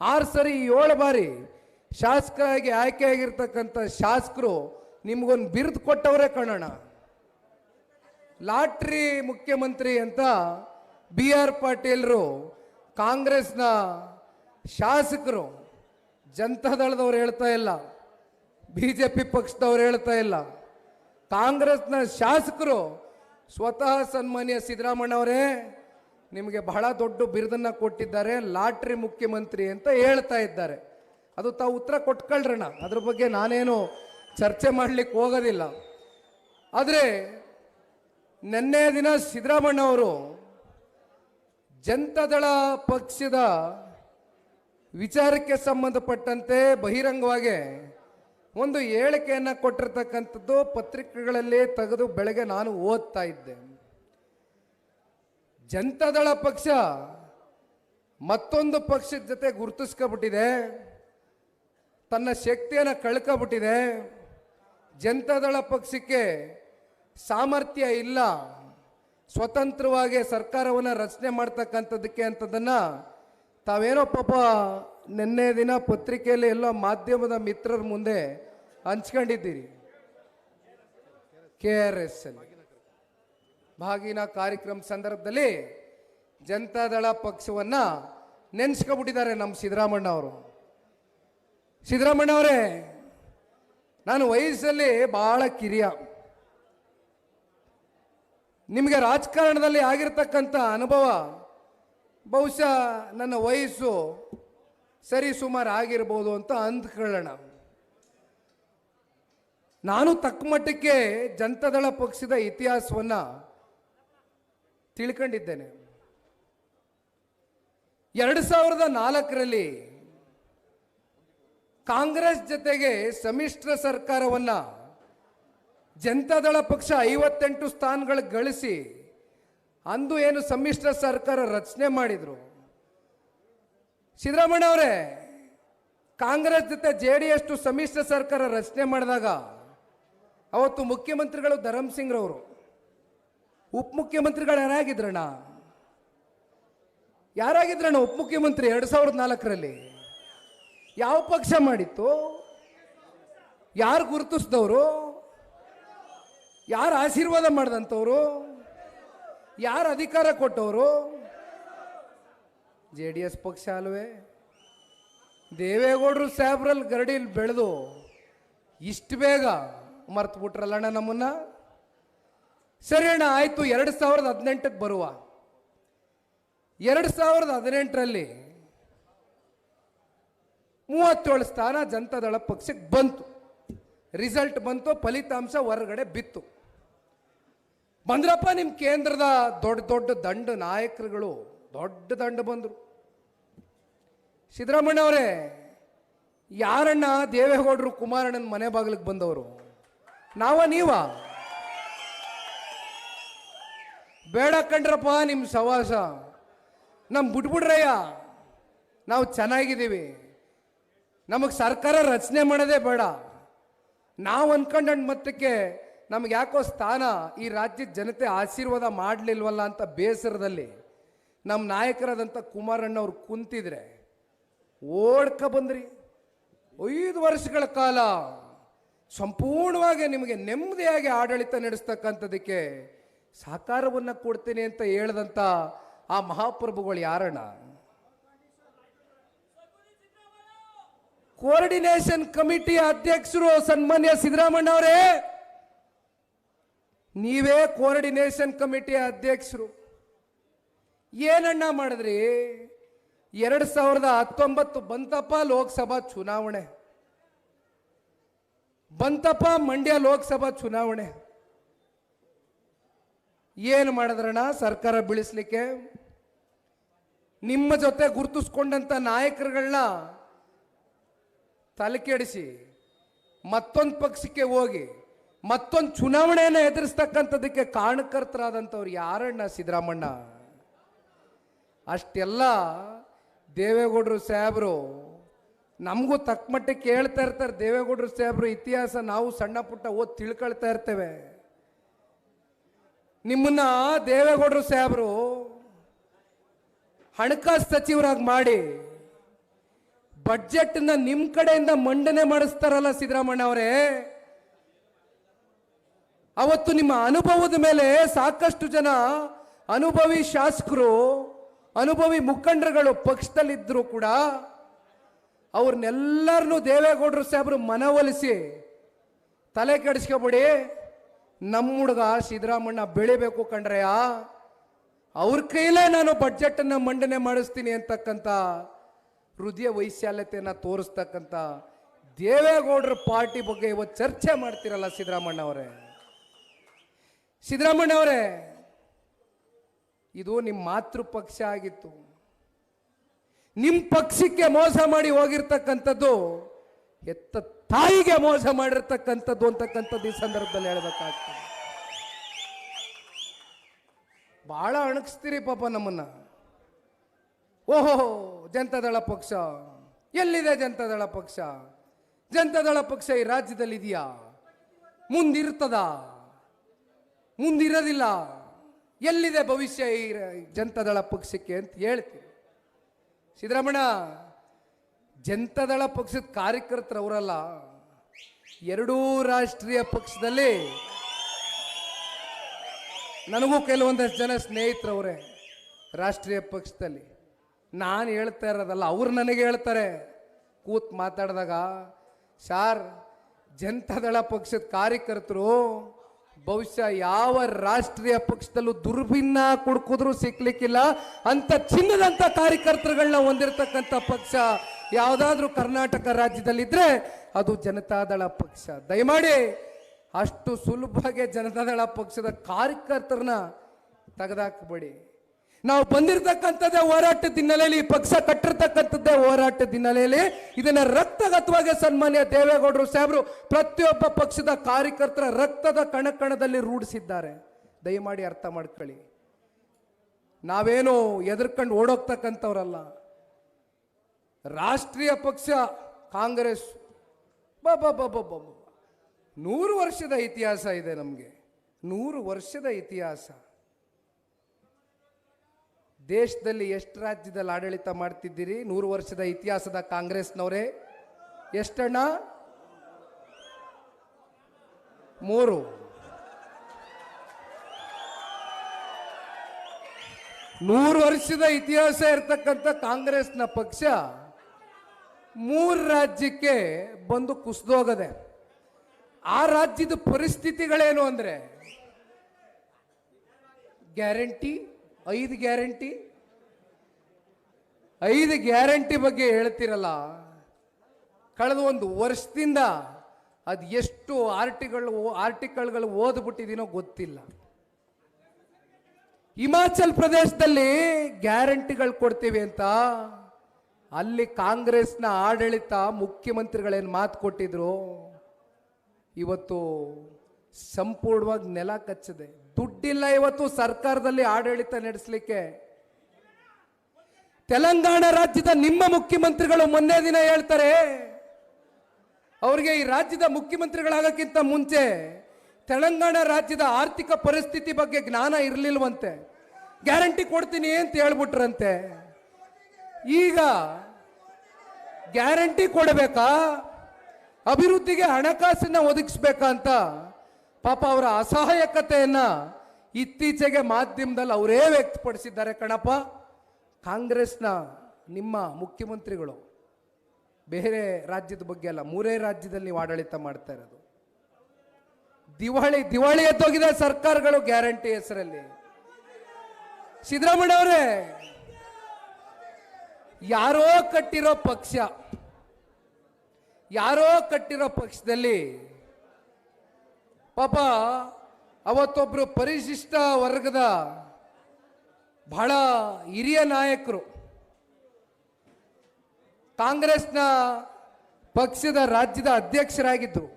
ಆರು ಸರಿ ಏಳು ಬಾರಿ ಶಾಸಕರಾಗಿ ಆಯ್ಕೆಯಾಗಿರ್ತಕ್ಕಂಥ ಶಾಸಕರು ನಿಮ್ಗೊಂದು ಬಿರುದು ಕೊಟ್ಟವರೇ ಕಾಣೋಣ ಲಾಟ್ರಿ ಮುಖ್ಯಮಂತ್ರಿ ಅಂತ ಬಿ ಆರ್ ಪಾಟೀಲ್ರು ಕಾಂಗ್ರೆಸ್ನ ಶಾಸಕರು ಜನತಾದಳದವ್ರು ಹೇಳ್ತಾ ಇಲ್ಲ ಬಿ ಜೆ ಪಿ ಪಕ್ಷದವ್ರು ಹೇಳ್ತಾ ಇಲ್ಲ. ಕಾಂಗ್ರೆಸ್ನ ಶಾಸಕರು ಸ್ವತಃ ಸನ್ಮಾನ್ಯ ಸಿದ್ದರಾಮಣ್ಣವರೇ ನಿಮಗೆ ಬಹಳ ದೊಡ್ಡ ಬಿರುದನ್ನ ಕೊಟ್ಟಿದ್ದಾರೆ ಲಾಟ್ರಿ ಮುಖ್ಯಮಂತ್ರಿ ಅಂತ ಹೇಳ್ತಾ ಇದ್ದಾರೆ. ಅದು ತಾವು ಉತ್ತರ ಕೊಟ್ಕೊಳ್ರಣ. ಅದ್ರ ಬಗ್ಗೆ ನಾನೇನು ಚರ್ಚೆ ಮಾಡಲಿಕ್ಕೆ ಹೋಗೋದಿಲ್ಲ. ಆದರೆ ನಿನ್ನೆ ದಿನ ಸಿದ್ದರಾಮಣ್ಣ ಅವರು ಜನತಾದಳ ಪಕ್ಷದ ವಿಚಾರಕ್ಕೆ ಸಂಬಂಧಪಟ್ಟಂತೆ ಬಹಿರಂಗವಾಗಿ ಒಂದು ಹೇಳಿಕೆಯನ್ನು ಕೊಟ್ಟಿರ್ತಕ್ಕಂಥದ್ದು ಪತ್ರಿಕೆಗಳಲ್ಲಿ ತೆಗೆದು ಬೆಳಗ್ಗೆ ನಾನು ಓದ್ತಾ ಇದ್ದೆ. ಜನತಾದಳ ಪಕ್ಷ ಮತ್ತೊಂದು ಪಕ್ಷದ ಜೊತೆ ಗುರುತಿಸ್ಕೊಬಿಟ್ಟಿದೆ. ತನ್ನ ಶಕ್ತಿಯನ್ನು ಕಳ್ಕೊಬಿಟ್ಟಿದೆ. ಜನತಾದಳ ಪಕ್ಷಕ್ಕೆ ಸಾಮರ್ಥ್ಯ ಇಲ್ಲ. ಸ್ವತಂತ್ರವಾಗಿ ಸರ್ಕಾರವನ್ನು ರಚನೆ ಮಾಡ್ತಕ್ಕಂಥದ್ದಕ್ಕೆ ಅಂಥದ್ದನ್ನು ತಾವೇನೋ ಪಾಪ ನಿನ್ನೆ ದಿನ ಪತ್ರಿಕೆಯಲ್ಲಿ ಎಲ್ಲ ಮಾಧ್ಯಮದ ಮಿತ್ರರ ಮುಂದೆ ಹಂಚ್ಕೊಂಡಿದ್ದೀರಿ. ಕೆ ಆರ್ ಎಸ್ ಅಲ್ಲಿ. ಭಾಗಿನ ಕಾರ್ಯಕ್ರಮ ಸಂದರ್ಭದಲ್ಲಿ ಜನತಾದಳ ಪಕ್ಷವನ್ನ ನೆನೆಸ್ಕೊಬಿಟ್ಟಿದ್ದಾರೆ ನಮ್ಮ ಸಿದ್ದರಾಮಣ್ಣ ಅವರು ಸಿದ್ದರಾಮಣ್ಣ ಅವರೇ ನಾನು ವಯಸ್ಸಲ್ಲಿ ಬಹಳ ಕಿರಿಯ. ನಿಮಗೆ ರಾಜಕಾರಣದಲ್ಲಿ ಆಗಿರ್ತಕ್ಕಂಥ ಅನುಭವ, ಬಹುಶಃ ನನ್ನ ವಯಸ್ಸು ಸರಿ ಸುಮಾರು ಆಗಿರ್ಬೋದು ಅಂತ ಅಂದ್ಕೊಳ್ಳೋಣ. ನಾನು ತಕ್ಕ ಮಟ್ಟಕ್ಕೆ ಜನತಾದಳ ಪಕ್ಷದ ಇತಿಹಾಸವನ್ನ ತಿಳ್ಕೊಂಡಿದ್ದೇನೆ. ಎರಡು ಸಾವಿರದ ನಾಲ್ಕರಲ್ಲಿ ಕಾಂಗ್ರೆಸ್ ಜೊತೆಗೆ ಸಮ್ಮಿಶ್ರ ಸರ್ಕಾರವನ್ನ ಜನತಾದಳ ಪಕ್ಷ ಐವತ್ತೆಂಟು ಸ್ಥಾನಗಳು ಗಳಿಸಿ ಅಂದು ಏನು ಸಮ್ಮಿಶ್ರ ಸರ್ಕಾರ ರಚನೆ ಮಾಡಿದ್ರು. ಸಿದ್ದರಾಮಣ್ಣ ಅವರೇ, ಕಾಂಗ್ರೆಸ್ ಜೊತೆ ಜೆ ಡಿ ಎಸ್ ಸಮ್ಮಿಶ್ರ ಸರ್ಕಾರ ರಚನೆ ಮಾಡಿದಾಗ ಅವತ್ತು ಮುಖ್ಯಮಂತ್ರಿಗಳು ಧರಮ್ ಸಿಂಗ್ ರವರು ಉಪಮುಖ್ಯಮಂತ್ರಿಗಳು ಯಾರಾಗಿದ್ರಣ್ಣ? ಯಾರಾಗಿದ್ರಣ್ಣ ಉಪಮುಖ್ಯಮಂತ್ರಿ ಎರಡು ಸಾವಿರದ ನಾಲ್ಕರಲ್ಲಿ? ಯಾವ ಪಕ್ಷ ಮಾಡಿತ್ತು? ಯಾರು ಗುರುತಿಸಿದವರು? ಯಾರು ಆಶೀರ್ವಾದ ಮಾಡಿದಂಥವ್ರು? ಯಾರು ಅಧಿಕಾರ ಕೊಟ್ಟವರು? ಜೆ ಡಿ ಎಸ್ ಪಕ್ಷ ಅಲ್ವೇ? ದೇವೇಗೌಡರು ಸಾಹೇಬ್ರಲ್ಲಿ ಗರಡಿಲಿ ಬೆಳೆದು ಇಷ್ಟು ಬೇಗ ಮರ್ತು ಬಿಟ್ರಲ್ಲಣ್ಣ ನಮ್ಮನ್ನ? ಸರಿ ಅಣ್ಣ ಆಯ್ತು ಎರಡು ಸಾವಿರದ ಹದಿನೆಂಟಕ್ಕೆ ಬರುವ. ಎರಡು ಸಾವಿರದ ಹದಿನೆಂಟರಲ್ಲಿ ಮೂವತ್ತೇಳು ಸ್ಥಾನ ಜನತಾದಳ ಪಕ್ಷಕ್ಕೆ ಬಂತು. ರಿಸಲ್ಟ್ ಬಂತು, ಫಲಿತಾಂಶ ಹೊರಗಡೆ ಬಿತ್ತು. ಬಂದ್ರಪ್ಪ ನಿಮ್ಮ ಕೇಂದ್ರದ ದೊಡ್ಡ ದೊಡ್ಡ ದಂಡ ನಾಯಕರುಗಳು ದೊಡ್ಡ ದಂಡ ಬಂದರು. ಸಿದ್ದರಾಮಣ್ಣ ಅವರೇ, ಯಾರಣ್ಣ ದೇವೇಗೌಡರು ಕುಮಾರಣ್ಣನ ಮನೆ ಬಾಗಿಲಿಗೆ ಬಂದವರು? ನಾವ ನೀವ? ಬೇಡ ಕಂಡ್ರಪ್ಪ ನಿಮ್ಮ ಸವಾಸ. ನಮ್ಮ ಬಿಟ್ಬಿಡ್ರಯ್ಯ ನಾವು ಚೆನ್ನಾಗಿದ್ದೀವಿ. ನಮಗೆ ಸರ್ಕಾರ ರಚನೆ ಮಾಡೋದೇ ಬೇಡ. ನಾವು ಅನ್ಕೊಂಡ ಮತ್ತಕ್ಕೆ ನಮ್ಗೆ ಯಾಕೋ ಸ್ಥಾನ ಈ ರಾಜ್ಯದ ಜನತೆ ಆಶೀರ್ವಾದ ಮಾಡಲಿಲ್ವಲ್ಲ ಅಂತ ಬೇಸರದಲ್ಲಿ ನಮ್ಮ ನಾಯಕರಾದಂಥ ಕುಮಾರಣ್ಣವ್ರು ಕುಂತಿದ್ರೆ ಓಡ್ಕ ಬಂದ್ರಿ. ಐದು ವರ್ಷಗಳ ಕಾಲ ಸಂಪೂರ್ಣವಾಗಿ ನಿಮಗೆ ನೆಮ್ಮದಿಯಾಗಿ ಆಡಳಿತ ನಡೆಸ್ತಕ್ಕಂಥದಕ್ಕೆ ಸಹಕಾರವನ್ನು ಕೊಡ್ತೇನೆ ಅಂತ ಹೇಳ್ದಂಥ ಆ ಮಹಾಪ್ರಭುಗಳು ಯಾರಣ್ಣ? ಕೋಆರ್ಡಿನೇಷನ್ ಕಮಿಟಿ ಅಧ್ಯಕ್ಷರು ಸನ್ಮಾನ್ಯ ಸಿದ್ದರಾಮಣ್ಣ ಅವರೇ. ನೀವೇ ಕೋಆರ್ಡಿನೇಷನ್ ಕಮಿಟಿ ಅಧ್ಯಕ್ಷರು. ಏನಣ್ಣ ಮಾಡಿದ್ರಿ? ಎರಡು ಸಾವಿರದ ಹತ್ತೊಂಬತ್ತು ಬಂತಪ್ಪ ಲೋಕಸಭಾ ಚುನಾವಣೆ. ಬಂತಪ್ಪ ಮಂಡ್ಯ ಲೋಕಸಭಾ ಚುನಾವಣೆ. ಏನು ಮಾಡಿದ್ರಣ ಸರ್ಕಾರ ಬೀಳಿಸ್ಲಿಕ್ಕೆ? ನಿಮ್ಮ ಜೊತೆ ಗುರುತಿಸ್ಕೊಂಡಂಥ ನಾಯಕರುಗಳನ್ನ ತಲೆ ಕೆಡಿಸಿ, ಮತ್ತೊಂದು ಪಕ್ಷಕ್ಕೆ ಹೋಗಿ, ಮತ್ತೊಂದು ಚುನಾವಣೆಯನ್ನು ಎದುರಿಸ್ತಕ್ಕಂಥದ್ದಕ್ಕೆ ಕಾರಣಕರ್ತರಾದಂಥವ್ರು ಯಾರಣ್ಣ ಸಿದ್ದರಾಮಣ್ಣ? ಅಷ್ಟೆಲ್ಲ ದೇವೇಗೌಡರು ಸಾಹೇಬರು ನಮಗೂ ತಕ್ಕ ಮಟ್ಟಕ್ಕೆ ಕೇಳ್ತಾ ಇರ್ತಾರೆ. ದೇವೇಗೌಡರು ಸಾಹೇಬರು ಇತಿಹಾಸ ನಾವು ಸಣ್ಣ ಪುಟ್ಟ ಓದಿ ತಿಳ್ಕೊಳ್ತಾ ಇರ್ತೇವೆ. ನಿಮ್ಮನ್ನ ದೇವೇಗೌಡರು ಸಾಹೇಬರು ಹಣಕಾಸು ಸಚಿವರಾಗಿ ಮಾಡಿ ಬಡ್ಜೆಟ್ನ ನಿಮ್ಮ ಕಡೆಯಿಂದ ಮಂಡನೆ ಮಾಡಿಸ್ತಾರಲ್ಲ ಸಿದ್ದರಾಮಣ್ಣ ಅವರೇ. ಅವತ್ತು ನಿಮ್ಮ ಅನುಭವದ ಮೇಲೆ ಸಾಕಷ್ಟು ಜನ ಅನುಭವಿ ಶಾಸಕರು, ಅನುಭವಿ ಮುಖಂಡರುಗಳು ಪಕ್ಷದಲ್ಲಿದ್ದರೂ ಕೂಡ ಅವ್ರನ್ನೆಲ್ಲರನ್ನೂ ದೇವೇಗೌಡರು ಸಾಹೇಬರು ಮನವೊಲಿಸಿ ತಲೆ ಕೆಡಿಸ್ಕೊಬಿಡಿ. ನಮ್ಮ ಹುಡುಗ ಸಿದ್ದರಾಮಣ್ಣ ಬೆಳಿಬೇಕು ಕಂಡ್ರೆಯ ಅವ್ರ ಕೈಲೇ ನಾನು ಬಡ್ಜೆಟನ್ನು ಮಂಡನೆ ಮಾಡಿಸ್ತೀನಿ ಅಂತಕ್ಕಂಥ ಹೃದಯ ವೈಶಾಲ್ಯತೆಯನ್ನು ತೋರಿಸ್ತಕ್ಕಂಥ ದೇವೇಗೌಡರ ಪಾರ್ಟಿ ಬಗ್ಗೆ ಇವತ್ತು ಚರ್ಚೆ ಮಾಡ್ತಿರಲ್ಲ ಸಿದ್ದರಾಮಣ್ಣ ಅವರೇ? ಸಿದ್ದರಾಮಣ್ಣ ಅವರೇ, ಇದು ನಿಮ್ಮ ಮಾತೃ ಪಕ್ಷ ಆಗಿತ್ತು. ನಿಮ್ಮ ಪಕ್ಷಕ್ಕೆ ಮೋಸ ಮಾಡಿ ಹೋಗಿರ್ತಕ್ಕಂಥದ್ದು ಎತ್ತ ತಾಯಿಗೆ ಮೋಸ ಮಾಡಿರ್ತಕ್ಕಂಥದ್ದು ಅಂತಕ್ಕಂಥದ್ದು ಈ ಸಂದರ್ಭದಲ್ಲಿ ಹೇಳ್ಬೇಕಾಗ್ತದೆ. ಬಹಳ ಅಣಗಿಸ್ತೀರಿ ಪಾಪ ನಮ್ಮನ್ನ. ಓಹೋ ಜನತಾದಳ ಪಕ್ಷ. ಎಲ್ಲಿದೆ ಜನತಾದಳ ಪಕ್ಷ? ಜನತಾದಳ ಪಕ್ಷ ಈ ರಾಜ್ಯದಲ್ಲಿ ಇದೆಯಾ ಮುಂದಿರ್ತದ? ಮುಂದಿರೋದಿಲ್ಲ? ಎಲ್ಲಿದೆ ಭವಿಷ್ಯ ಈ ಜನತಾದಳ ಪಕ್ಷಕ್ಕೆ ಅಂತ ಹೇಳ್ತೀವಿ. ಸಿದ್ದರಾಮಣ್ಣ ಜನತಾದಳ ಪಕ್ಷದ ಕಾರ್ಯಕರ್ತರು ಅವರಲ್ಲ ಎರಡೂ ರಾಷ್ಟ್ರೀಯ ಪಕ್ಷದಲ್ಲಿ ನನಗೂ ಕೆಲವೊಂದಷ್ಟು ಜನ ಸ್ನೇಹಿತರವರೇ ರಾಷ್ಟ್ರೀಯ ಪಕ್ಷದಲ್ಲಿ. ನಾನು ಹೇಳ್ತಾ ಇರೋದಲ್ಲ, ಅವ್ರು ನನಗೆ ಹೇಳ್ತಾರೆ. ಕೂತ್ ಮಾತಾಡಿದಾಗ, ಸಾರ್ ಜನತಾದಳ ಪಕ್ಷದ ಕಾರ್ಯಕರ್ತರು ಬಹುಶಃ ಯಾವ ರಾಷ್ಟ್ರೀಯ ಪಕ್ಷದಲ್ಲೂ ದುರ್ಭಿನ್ನ ಕುಡ್ಕಿದ್ರು ಸಿಕ್ಲಿಕ್ಕಿಲ್ಲ. ಅಂತ ಚಿನ್ನದಂತ ಕಾರ್ಯಕರ್ತರುಗಳನ್ನ ಹೊಂದಿರತಕ್ಕಂಥ ಪಕ್ಷ ಯಾವುದಾದ್ರೂ ಕರ್ನಾಟಕ ರಾಜ್ಯದಲ್ಲಿದ್ದರೆ ಅದು ಜನತಾದಳ ಪಕ್ಷ. ದಯಮಾಡಿ ಅಷ್ಟು ಸುಲಭವಾಗಿ ಜನತಾದಳ ಪಕ್ಷದ ಕಾರ್ಯಕರ್ತರನ್ನ ತೆಗೆದಾಕಬೇಡಿ. ನಾವು ಬಂದಿರತಕ್ಕಂಥದ್ದೇ ಹೋರಾಟದ ಹಿನ್ನೆಲೆಯಲ್ಲಿ, ಈ ಪಕ್ಷ ಕಟ್ಟಿರ್ತಕ್ಕಂಥದ್ದೇ ಹೋರಾಟದ ಹಿನ್ನೆಲೆಯಲ್ಲಿ ಇದನ್ನ ರಕ್ತಗತವಾಗಿ ಸನ್ಮಾನ್ಯ ದೇವೇಗೌಡರು ಸಾಹೇಬರು ಪ್ರತಿಯೊಬ್ಬ ಪಕ್ಷದ ಕಾರ್ಯಕರ್ತರ ರಕ್ತದ ಕಣಕಣದಲ್ಲಿ ರೂಢಿಸಿದ್ದಾರೆ. ದಯಮಾಡಿ ಅರ್ಥ ಮಾಡ್ಕೊಳ್ಳಿ. ನಾವೇನು ಎದುರ್ಕೊಂಡು ಓಡೋಗ್ತಕ್ಕಂಥವ್ರಲ್ಲ. ರಾಷ್ಟ್ರೀಯ ಪಕ್ಷ, ಕಾಂಗ್ರೆಸ್. ನೂರು ವರ್ಷದ ಇತಿಹಾಸ ಇದೆ ನಮಗೆ. ನೂರು ವರ್ಷದ ಇತಿಹಾಸ. ದೇಶದಲ್ಲಿ ಎಷ್ಟು ರಾಜ್ಯದಲ್ಲಿ ಆಡಳಿತ ಮಾಡ್ತಿದ್ದೀರಿ? ನೂರು ವರ್ಷದ ಇತಿಹಾಸದ ಕಾಂಗ್ರೆಸ್ನವರೇ. ಎಷ್ಟಣ್ಣ? ಮೂರು. ನೂರು ವರ್ಷದ ಇತಿಹಾಸ ಇರತಕ್ಕಂಥ ಕಾಂಗ್ರೆಸ್ನ ಪಕ್ಷ ಮೂರು ರಾಜ್ಯಕ್ಕೆ ಬಂದು ಕುಸಿದೋಗದೆ ಆ ರಾಜ್ಯದ ಪರಿಸ್ಥಿತಿಗಳೇನು ಅಂದರೆ ಗ್ಯಾರಂಟಿ, ಐದು ಗ್ಯಾರಂಟಿ. ಐದು ಗ್ಯಾರಂಟಿ ಬಗ್ಗೆ ಹೇಳ್ತಿರಲ್ಲ, ಕಳೆದ ಒಂದು ವರ್ಷದಿಂದ ಅದು ಎಷ್ಟು ಆರ್ಟಿಕಲ್, ಆರ್ಟಿಕಲ್ಗಳು ಓದ್ಬಿಟ್ಟಿದ್ದೀನೋ ಗೊತ್ತಿಲ್ಲ. ಹಿಮಾಚಲ್ ಪ್ರದೇಶದಲ್ಲಿ ಗ್ಯಾರಂಟಿಗಳು ಕೊಡ್ತೀವಿ ಅಂತ ಅಲ್ಲಿ ಕಾಂಗ್ರೆಸ್ನ ಆಡಳಿತ ಮುಖ್ಯಮಂತ್ರಿಗಳೇನು ಮಾತು ಕೊಟ್ಟಿದ್ರು? ಇವತ್ತು ಸಂಪೂರ್ಣವಾಗಿ ನೆಲ ಕಚ್ಚಿದೆ. ದುಡ್ಡಿಲ್ಲ ಇವತ್ತು ಸರ್ಕಾರದಲ್ಲಿ ಆಡಳಿತ ನಡೆಸಲಿಕ್ಕೆ. ತೆಲಂಗಾಣ ರಾಜ್ಯದ ನಿಮ್ಮ ಮುಖ್ಯಮಂತ್ರಿಗಳು ಮೊನ್ನೆ ದಿನ ಹೇಳ್ತಾರೆ, ಅವರಿಗೆ ಈ ರಾಜ್ಯದ ಮುಖ್ಯಮಂತ್ರಿಗಳಾಗಕ್ಕಿಂತ ಮುಂಚೆ ತೆಲಂಗಾಣ ರಾಜ್ಯದ ಆರ್ಥಿಕ ಪರಿಸ್ಥಿತಿ ಬಗ್ಗೆ ಜ್ಞಾನ ಇರಲಿಲ್ವಂತೆ. ಗ್ಯಾರಂಟಿ ಕೊಡ್ತೀನಿ ಅಂತ ಹೇಳ್ಬಿಟ್ರಂತೆ. ಈಗ ಗ್ಯಾರಂಟಿ ಕೊಡಬೇಕಾ? ಅಭಿವೃದ್ಧಿಗೆ ಹಣಕಾಸಿನ ಒದಗಿಸ್ಬೇಕಾ ಅಂತ ಪಾಪ ಅವರ ಅಸಹಾಯಕತೆಯನ್ನ ಇತ್ತೀಚೆಗೆ ಮಾಧ್ಯಮದಲ್ಲಿ ಅವರೇ ವ್ಯಕ್ತಪಡಿಸಿದ್ದಾರೆ ಕಣಪ್ಪ. ಕಾಂಗ್ರೆಸ್ನ ನಿಮ್ಮ ಮುಖ್ಯಮಂತ್ರಿಗಳು, ಬೇರೆ ರಾಜ್ಯದ ಬಗ್ಗೆ ಅಲ್ಲ, ಮೂರೇ ರಾಜ್ಯದಲ್ಲಿ ನೀವು ಆಡಳಿತ ಮಾಡ್ತಾ ಇರೋದು. ದಿವಾಳಿ ದಿವಾಳಿ ಎದ್ದೋಗಿದೆ ಸರ್ಕಾರಗಳು ಗ್ಯಾರಂಟಿ ಹೆಸರಲ್ಲಿ. ಸಿದ್ದರಾಮಯ್ಯ ಅವರೇ ಯಾರೋ ಕಟ್ಟಿರೋ ಪಕ್ಷ, ಯಾರೋ ಕಟ್ಟಿರೋ ಪಕ್ಷದಲ್ಲಿ ಪಾಪ ಅವತ್ತೊಬ್ಬರು ಪರಿಶಿಷ್ಟ ವರ್ಗದ ಬಹಳ ಹಿರಿಯ ನಾಯಕರು, ಕಾಂಗ್ರೆಸ್ನ ಪಕ್ಷದ ರಾಜ್ಯದ ಅಧ್ಯಕ್ಷರಾಗಿದ್ದರು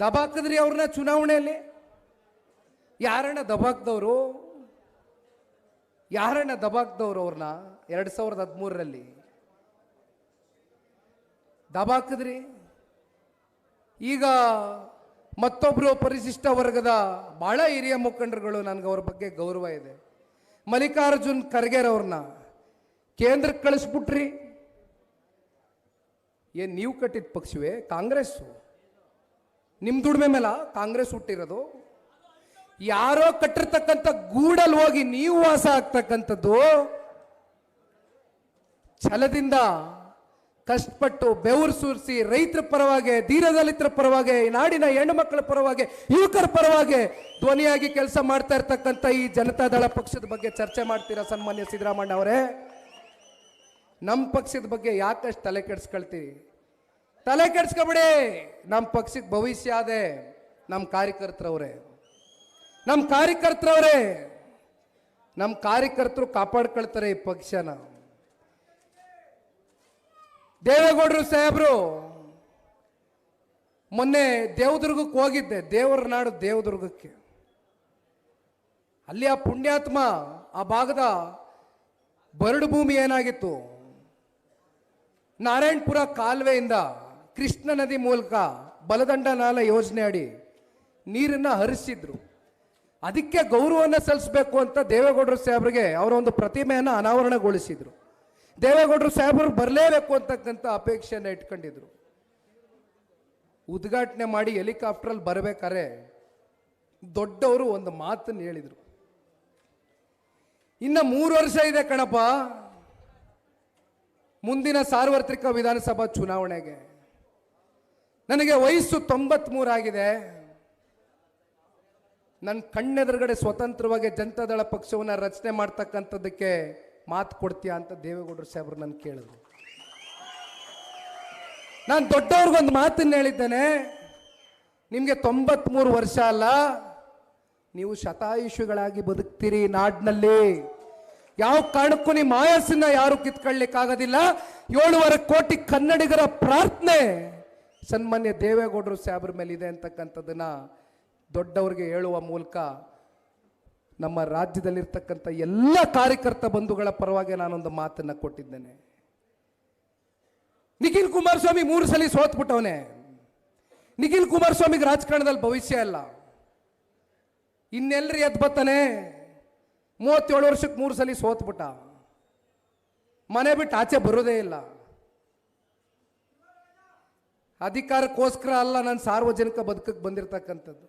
ದಬಾಕದ್ರಿ ಅವ್ರನ್ನ ಚುನಾವಣೆಯಲ್ಲಿ? ಯಾರನ್ನ ದಬಾಕ್ದವರು? ಯಾರನ್ನ ದಬಾಕ್ದವ್ರು ಅವ್ರನ್ನ ಎರಡು ಸಾವಿರದ ಹದಿಮೂರರಲ್ಲಿ? ದಬಾಕಿದ್ರಿ? ಈಗ ಮತ್ತೊಬ್ಬರು ಪರಿಶಿಷ್ಟ ವರ್ಗದ ಭಾಳ ಹಿರಿಯ ಮುಖಂಡರುಗಳು ನನಗೆ ಅವ್ರ ಬಗ್ಗೆ ಗೌರವ ಇದೆ. ಮಲ್ಲಿಕಾರ್ಜುನ್ ಖರ್ಗೆರ್ ಅವ್ರನ್ನ ಕೇಂದ್ರಕ್ಕೆ ಕಳಿಸ್ಬಿಟ್ರಿ. ಏನು ನೀವು ಕಟ್ಟಿದ ಪಕ್ಷವೇ? ಕಾಂಗ್ರೆಸ್ಸು? ನಿಮ್ಮ ದುಡಿಮೆ ಮೇಲೆ ಕಾಂಗ್ರೆಸ್ ಹುಟ್ಟಿರೋದು? ಯಾರೋ ಕಟ್ಟಿರ್ತಕ್ಕಂಥ ಗೂಡಲ್ಲಿ ಹೋಗಿ ನೀವು ವಾಸ ಆಗ್ತಕ್ಕಂಥದ್ದು, ಛಲದಿಂದ ಕಷ್ಟಪಟ್ಟು ಬೆವರು ಸುರಿಸಿ ರೈತರ ಪರವಾಗಿ ದೀರದಲಿತರ ಪರವಾಗಿ ನಾಡಿನ ಹೆಣ್ಣು ಮಕ್ಕಳ ಪರವಾಗಿ, ಯುವಕರ ಪರವಾಗಿ ಧ್ವನಿಯಾಗಿ ಕೆಲಸ ಮಾಡ್ತಾ ಇರ್ತಕ್ಕಂಥ ಈ ಜನತಾದಳ ಪಕ್ಷದ ಬಗ್ಗೆ ಚರ್ಚೆ ಮಾಡ್ತೀರಾ ಸನ್ಮಾನ್ಯ ಸಿದ್ದರಾಮಣ್ಣ ಅವರೇ? ನಮ್ಮ ಪಕ್ಷದ ಬಗ್ಗೆ ಯಾಕಷ್ಟು ತಲೆ ಕೆಡಿಸ್ಕೊಳ್ತೀವಿ ತಲೆ ಕೆಡಿಸ್ಕೊಬಿಡಿ, ನಮ್ಮ ಪಕ್ಷಕ್ಕೆ ಭವಿಷ್ಯ ಅದೇ, ನಮ್ಮ ಕಾರ್ಯಕರ್ತರವ್ರೆ. ನಮ್ಮ ಕಾರ್ಯಕರ್ತರವರೇ ನಮ್ಮ ಕಾರ್ಯಕರ್ತರು ಕಾಪಾಡ್ಕೊಳ್ತಾರೆ ಈ ಪಕ್ಷನ. ದೇವೇಗೌಡರು ಸಾಹೇಬ್ರು, ಮೊನ್ನೆ ದೇವದುರ್ಗಕ್ಕೆ ಹೋಗಿದ್ದೆ, ದೇವರ ನಾಡು ದೇವದುರ್ಗಕ್ಕೆ. ಅಲ್ಲಿ ಆ ಪುಣ್ಯಾತ್ಮ, ಆ ಭಾಗದ ಬರಡು ಭೂಮಿ ಏನಾಗಿತ್ತು? ನಾರಾಯಣಪುರ ಕಾಲುವೆಯಿಂದ ಕೃಷ್ಣ ನದಿ ಮೂಲಕ ಬಲದಂಡ ನಾಲ ಯೋಜನೆ ಅಡಿ ನೀರನ್ನು ಹರಿಸಿದ್ರು. ಅದಕ್ಕೆ ಗೌರವವನ್ನು ಸಲ್ಲಿಸಬೇಕು ಅಂತ ದೇವೇಗೌಡರು ಸಾಹೇಬ್ರಿಗೆ ಅವರ ಒಂದು ಪ್ರತಿಮೆಯನ್ನು ಅನಾವರಣಗೊಳಿಸಿದರು. ದೇವೇಗೌಡರು ಸಾಹೇಬರು ಬರಲೇಬೇಕು ಅಂತಕ್ಕಂಥ ಅಪೇಕ್ಷೆಯನ್ನು ಇಟ್ಕೊಂಡಿದ್ರು. ಉದ್ಘಾಟನೆ ಮಾಡಿ ಹೆಲಿಕಾಪ್ಟ್ರಲ್ಲಿ ಬರಬೇಕಾರೆ ದೊಡ್ಡವರು ಒಂದು ಮಾತನ್ನು ಹೇಳಿದರು. ಇನ್ನು ಮೂರು ವರ್ಷ ಇದೆ ಕಣಪ್ಪ. ಮುಂದಿನ ಸಾರ್ವತ್ರಿಕ ವಿಧಾನಸಭಾ ಚುನಾವಣೆಗೆ. ನನಗೆ ವಯಸ್ಸು ತೊಂಬತ್ಮೂರಾಗಿದೆ. ನನ್ನ ಕಣ್ಣೆದುರುಗಡೆ ಸ್ವತಂತ್ರವಾಗಿ ಜನತಾದಳ ಪಕ್ಷವನ್ನು ರಚನೆ ಮಾಡ್ತಕ್ಕಂಥದ್ದಕ್ಕೆ ಮಾತು ಕೊಡ್ತೀಯಾ ಅಂತ ದೇವೇಗೌಡರು ಸಾಹೇಬರು ನನ್ನ ಕೇಳಿದ್ರು. ನಾನು ದೊಡ್ಡವ್ರಿಗೊಂದು ಮಾತನ್ನು ಹೇಳಿದ್ದೇನೆ. ನಿಮಗೆ ತೊಂಬತ್ಮೂರು ವರ್ಷ ಅಲ್ಲ. ನೀವು ಶತಾಯುಷಿಗಳಾಗಿ ಬದುಕ್ತೀರಿ ನಾಡಿನಲ್ಲಿ. ಯಾವ ಕಾರಣಕ್ಕೂ ನಿಮ್ಮ ಆಯಸ್ಸನ್ನ ಯಾರು ಕಿತ್ಕೊಳ್ಳಿಕ್ಕಾಗೋದಿಲ್ಲ. ಏಳುವರೆ ಕೋಟಿ ಕನ್ನಡಿಗರ ಪ್ರಾರ್ಥನೆ ಸನ್ಮಾನ್ಯ ದೇವೇಗೌಡರು ಸಾಹೇಬ್ರ ಮೇಲೆ ಇದೆ ಅಂತಕ್ಕಂಥದ್ದನ್ನ ದೊಡ್ಡವ್ರಿಗೆ ಹೇಳುವ ಮೂಲಕ ನಮ್ಮ ರಾಜ್ಯದಲ್ಲಿರ್ತಕ್ಕಂಥ ಎಲ್ಲ ಕಾರ್ಯಕರ್ತ ಬಂಧುಗಳ ಪರವಾಗಿ ನಾನೊಂದು ಮಾತನ್ನು ಕೊಟ್ಟಿದ್ದೇನೆ. ನಿಖಿಲ್ ಕುಮಾರಸ್ವಾಮಿ ಮೂರು ಸಲ ಸೋತ್ಬಿಟ್ಟವನೆ. ನಿಖಿಲ್ ಕುಮಾರಸ್ವಾಮಿಗೆ ರಾಜಕಾರಣದಲ್ಲಿ ಭವಿಷ್ಯ ಇಲ್ಲ. ಇನ್ನೆಲ್ರಿ ಎದ್ ಬತ್ತಾನೆ? ಮೂವತ್ತೇಳು ವರ್ಷಕ್ಕೆ ಮೂರು ಸಲ ಸೋತ್ಬಿಟ್ಟ. ಮನೆ ಬಿಟ್ಟು ಆಚೆ ಬರೋದೇ ಇಲ್ಲ. ಅಧಿಕಾರಕ್ಕೋಸ್ಕರ ಅಲ್ಲ ನಾನು ಸಾರ್ವಜನಿಕ ಬದುಕಕ್ಕೆ ಬಂದಿರತಕ್ಕಂಥದ್ದು.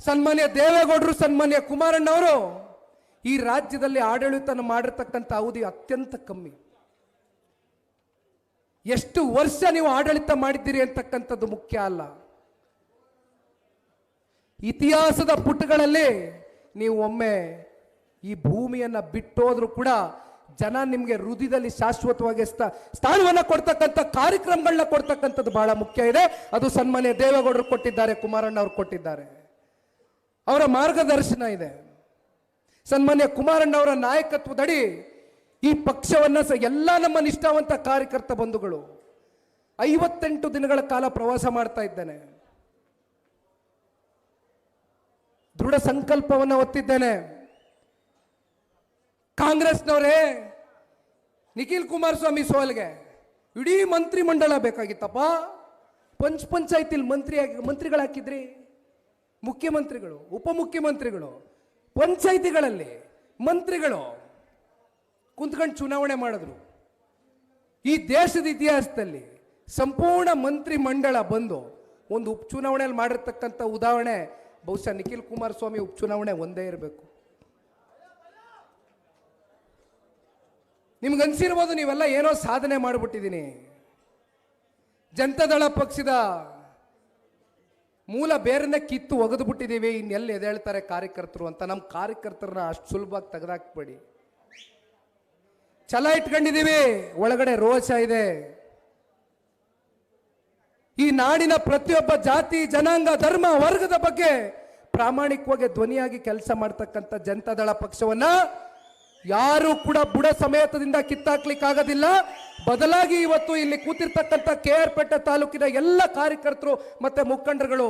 ಸನ್ಮಾನ್ಯ ದೇವೇಗೌಡರು, ಸನ್ಮಾನ್ಯ ಕುಮಾರಣ್ಣವರು, ಈ ರಾಜ್ಯದಲ್ಲಿ ಆಡಳಿತ ಮಾಡಿರ್ತಕ್ಕಂಥ ಅವಧಿ ಅತ್ಯಂತ ಕಮ್ಮಿ. ಎಷ್ಟು ವರ್ಷ ನೀವು ಆಡಳಿತ ಮಾಡಿದ್ದೀರಿ ಅಂತಕ್ಕಂಥದ್ದು ಮುಖ್ಯ ಅಲ್ಲ. ಇತಿಹಾಸದ ಪುಟಗಳಲ್ಲಿ ನೀವು ಒಮ್ಮೆ ಈ ಭೂಮಿಯನ್ನು ಬಿಟ್ಟೋದ್ರೂ ಕೂಡ ಜನ ನಿಮಗೆ ಹೃದಯದಲ್ಲಿ ಶಾಶ್ವತವಾಗಿ ಸ್ಥ- ಸ್ಥಾನವನ್ನ ಕೊಡ್ತಕ್ಕಂಥ ಕಾರ್ಯಕ್ರಮಗಳನ್ನ ಕೊಡ್ತಕ್ಕಂಥದ್ದು ಬಹಳ ಮುಖ್ಯ ಇದೆ. ಅದು ಸನ್ಮಾನ್ಯ ದೇವೇಗೌಡರು ಕೊಟ್ಟಿದ್ದಾರೆ ಕುಮಾರಣ್ಣ ಅವರು ಕೊಟ್ಟಿದ್ದಾರೆ. ಅವರ ಮಾರ್ಗದರ್ಶನ ಇದೆ. ಸನ್ಮಾನ್ಯ ಕುಮಾರಣ್ಣ ಅವರ ನಾಯಕತ್ವದಡಿ ಈ ಪಕ್ಷವನ್ನ ಸ ಎಲ್ಲ ನಮ್ಮ ನಿಷ್ಠಾವಂತ ಕಾರ್ಯಕರ್ತ ಬಂಧುಗಳು ಐವತ್ತೆಂಟು ದಿನಗಳ ಕಾಲ ಪ್ರವಾಸ ಮಾಡ್ತಾ ಇದ್ದೇನೆ. ದೃಢ ಸಂಕಲ್ಪವನ್ನು ಒತ್ತಿದ್ದೇನೆ ಕಾಂಗ್ರೆಸ್ನವರೇ, ನಿಖಿಲ್ ಕುಮಾರಸ್ವಾಮಿ ಸೋಲ್ಗೆ ಇಡೀ ಮಂತ್ರಿಮಂಡಲ ಬೇಕಾಗಿತ್ತಪ್ಪ. ಪಂಚ್ ಪಂಚಾಯತಿಲ್ ಮಂತ್ರಿ ಮಂತ್ರಿಗಳು ಹಾಕಿದ್ರಿ ಮುಖ್ಯಮಂತ್ರಿಗಳು, ಉಪಮುಖ್ಯಮಂತ್ರಿಗಳು, ಪಂಚಾಯಿತಿಗಳಲ್ಲಿ ಮಂತ್ರಿಗಳು ಕುಂತ್ಕೊಂಡು ಚುನಾವಣೆ ಮಾಡಿದ್ರು. ಈ ದೇಶದ ಇತಿಹಾಸದಲ್ಲಿ ಸಂಪೂರ್ಣ ಮಂತ್ರಿ ಮಂಡಳ ಬಂದು ಒಂದು ಉಪಚುನಾವಣೆಯಲ್ಲಿ ಮಾಡಿರ್ತಕ್ಕಂಥ ಉದಾಹರಣೆ ಬಹುಶಃ ನಿಖಿಲ್ ಕುಮಾರಸ್ವಾಮಿ ಉಪಚುನಾವಣೆ ಒಂದೇ ಇರಬೇಕು. ನಿಮ್ಗೆ ಅನ್ಸಿರ್ಬೋದು ನೀವೆಲ್ಲ ಏನೋ ಸಾಧನೆ ಮಾಡಿಬಿಟ್ಟಿದ್ದೀನಿ. ಜನತಾದಳ ಪಕ್ಷದ ಮೂಲ ಬೇರನ್ನ ಕಿತ್ತು ಒಗೆದು ಬಿಟ್ಟಿದ್ದೀವಿ, ಇನ್ನೆಲ್ಲಿ ಎದೇಳ್ತಾರೆ ಕಾರ್ಯಕರ್ತರು ಅಂತ ನಮ್ಮ ಕಾರ್ಯಕರ್ತರನ್ನ ಅಷ್ಟು ಸುಲಭವಾಗಿ ತೆಗೆದಾಕ್ಬೇಡಿ. ಛಲ ಇಟ್ಕೊಂಡಿದ್ದೀವಿ, ಒಳಗಡೆ ರೋಷ ಇದೆ. ಈ ನಾಡಿನ ಪ್ರತಿಯೊಬ್ಬ ಜಾತಿ, ಜನಾಂಗ, ಧರ್ಮ, ವರ್ಗದ ಬಗ್ಗೆ ಪ್ರಾಮಾಣಿಕವಾಗಿ ಧ್ವನಿಯಾಗಿ ಕೆಲಸ ಮಾಡ್ತಕ್ಕಂಥ ಜನತಾದಳ ಪಕ್ಷವನ್ನ ಯಾರು ಕೂಡ ಬುಡ ಸಮೇತದಿಂದ ಕಿತ್ತಾಕ್ಲಿಕ್ಕಾಗೋದಿಲ್ಲ. ಬದಲಾಗಿ ಇವತ್ತು ಇಲ್ಲಿ ಕೂತಿರ್ತಕ್ಕಂಥ ಕೆ ಆರ್ ಪೇಟೆ ತಾಲೂಕಿನ ಎಲ್ಲ ಕಾರ್ಯಕರ್ತರು ಮತ್ತೆ ಮುಖಂಡರುಗಳು,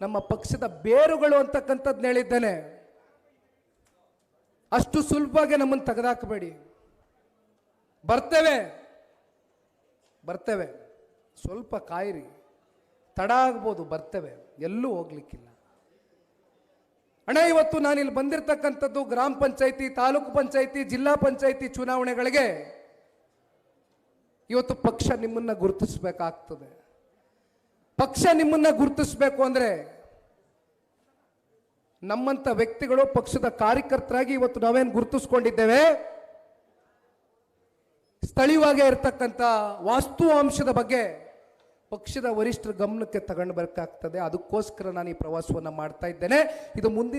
ನಮ್ಮ ಪಕ್ಷದ ಬೇರುಗಳು ಅಂತಕ್ಕಂಥದ್ದು ಹೇಳಿದ್ದೇನೆ. ಅಷ್ಟು ಸುಲಭವಾಗಿ ನಮ್ಮನ್ನು ತೆಗೆದಾಕಬೇಡಿ. ಬರ್ತೇವೆ. ಬರ್ತೇವೆ. ಸ್ವಲ್ಪ ಕಾಯಿರಿ. ತಡ ಆಗ್ಬೋದು, ಬರ್ತೇವೆ. ಎಲ್ಲೂ ಹೋಗ್ಲಿಕ್ಕಿಲ್ಲ. ಅಣ್ಣ, ಇವತ್ತು ನಾನು ಇಲ್ಲಿ ಬಂದಿರತಕ್ಕಂಥದ್ದು ಗ್ರಾಮ ಪಂಚಾಯಿತಿ, ತಾಲೂಕು ಪಂಚಾಯಿತಿ, ಜಿಲ್ಲಾ ಪಂಚಾಯಿತಿ ಚುನಾವಣೆಗಳಿಗೆ ಇವತ್ತು ಪಕ್ಷ ನಿಮ್ಮನ್ನ ಗುರುತಿಸಬೇಕಾಗ್ತದೆ. ಪಕ್ಷ ನಿಮ್ಮನ್ನ ಗುರುತಿಸಬೇಕು ಅಂದ್ರೆ ನಮ್ಮಂತ ವ್ಯಕ್ತಿಗಳು ಪಕ್ಷದ ಕಾರ್ಯಕರ್ತರಾಗಿ ಇವತ್ತು ನಾವೇನು ಗುರುತಿಸ್ಕೊಂಡಿದ್ದೇವೆ? ಸ್ಥಳೀಯವಾಗಿ ಇರತಕ್ಕಂಥ ವಾಸ್ತು ಅಂಶದ ಬಗ್ಗೆ ಪಕ್ಷದ ವರಿಷ್ಠರ ಗಮನಕ್ಕೆ ತಗೊಂಡು ಬರಕ್ಕಾಗ್ತದೆ ಅದಕ್ಕೋಸ್ಕರ ನಾನು ಈ ಪ್ರವಾಸವನ್ನು ಮಾಡ್ತಾ ಇದ್ದೇನೆ. ಇದು ಮುಂದಿನ